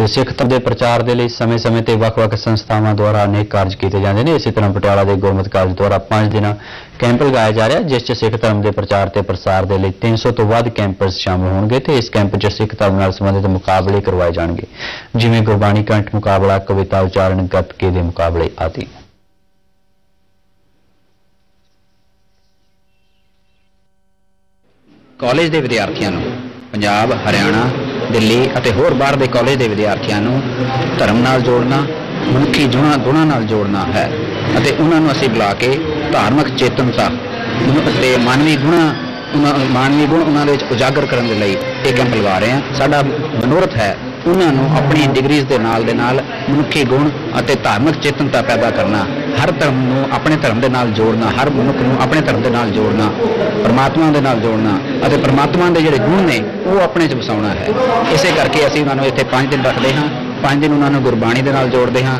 ਤੇ ਸਿੱਖ ਧਰਮ ਦੇ ਪ੍ਰਚਾਰ ਦੇ ਲਈ ਸਮੇਂ-ਸਮੇਂ ਤੇ ਵੱਖ-ਵੱਖ ਸੰਸਥਾਵਾਂ ਦੁਆਰਾ ਅਨੇਕ ਕਾਰਜ ਕੀਤੇ ਜਾਂਦੇ ਨੇ। ਇਸੇ ਤਰ੍ਹਾਂ ਪਟਿਆਲਾ ਦੇ ਗੁਰਮਤ ਕਾਲਜ ਦੁਆਰਾ 5 ਦਿਨਾਂ ਕੈਂਪ ਲਗਾਇਆ ਜਾ ਰਿਹਾ, ਜਿਸ 'ਚ ਸਿੱਖ ਧਰਮ ਦੇ ਪ੍ਰਚਾਰ ਤੇ ਪ੍ਰਸਾਰ ਦੇ ਲਈ 300 ਤੋਂ ਵੱਧ ਕੈਂਪਰਸ ਸ਼ਾਮਲ ਹੋਣਗੇ ਤੇ ਇਸ ਕੈਂਪ 'ਚ ਸਿੱਖ ਧਰਮ ਨਾਲ ਸੰਬੰਧਿਤ ਮੁਕਾਬਲੇ ਕਰਵਾਏ ਜਾਣਗੇ। ਜਿਵੇਂ ਗੁਰਬਾਣੀ ਕੰਠ ਮੁਕਾਬਲਾ, ਕਵਿਤਾ ਉਚਾਰਨ, ਗੱਤਕੇ ਦੇ ਮੁਕਾਬਲੇ ਆਦਿ। ਕਾਲਜ ਦੇ ਵਿਦਿਆਰਥੀਆਂ ਨੂੰ ਪੰਜਾਬ, ਹਰਿਆਣਾ ਦਿੱਲੀ ਅਤੇ ਹੋਰ ਬਾਹਰ ਦੇ ਕਾਲਜ ਦੇ ਵਿਦਿਆਰਥੀਆਂ ਨੂੰ ਧਰਮ ਨਾਲ ਜੋੜਨਾ, ਮਨੁੱਖੀ ਗੁਣਾਂ ਗੁਣਾਂ ਨਾਲ ਜੋੜਨਾ ਹੈ ਅਤੇ ਉਹਨਾਂ ਨੂੰ ਅਸੀਂ ਬੁਲਾ ਕੇ ਧਾਰਮਿਕ ਚੇਤਨਤਾ, ਮਨੁੱਖ ਤੇ ਮਾਨਵੀ ਗੁਣਾਂ ਉਹਨਾਂ ਮਾਨਵੀ ਗੁਣ ਉਹਨਾਂ ਦੇ ਵਿੱਚ ਉਜਾਗਰ ਕਰਨ ਦੇ ਲਈ ਇਹ ਕੈਂਪ ਲਗਾ ਰਹੇ ਹਾਂ। ਸਾਡਾ ਮਨੋਰਥ ਹੈ ਉਹਨਾਂ ਨੂੰ ਆਪਣੀ ਡਿਗਰੀਜ਼ ਦੇ ਨਾਲ ਦੇ ਨਾਲ ਮਨੁੱਖੀ ਗੁਣ ਅਤੇ ਧਾਰਮਿਕ ਚੇਤਨਤਾ ਪੈਦਾ ਕਰਨਾ, ਹਰ ਧਰਮ ਨੂੰ ਆਪਣੇ ਧਰਮ ਦੇ ਨਾਲ ਜੋੜਨਾ, ਹਰ ਮਨੁੱਖ ਨੂੰ ਆਪਣੇ ਧਰਮ ਦੇ ਨਾਲ ਜੋੜਨਾ, ਪਰਮਾਤਮਾ ਦੇ ਨਾਲ ਜੋੜਨਾ ਅਤੇ ਪਰਮਾਤਮਾ ਦੇ ਜਿਹੜੇ ਗੁਣ ਨੇ, ਉਹ ਆਪਣੇ ਚ ਵਸਾਉਣਾ ਹੈ। ਇਸੇ ਕਰਕੇ ਅਸੀਂ ਉਹਨਾਂ ਨੂੰ ਇੱਥੇ 5 ਦਿਨ ਰੱਖਦੇ ਹਾਂ, ਪੰਜ ਦਿਨ ਉਹਨਾਂ ਨੂੰ ਗੁਰਬਾਣੀ ਦੇ ਨਾਲ ਜੋੜਦੇ ਹਾਂ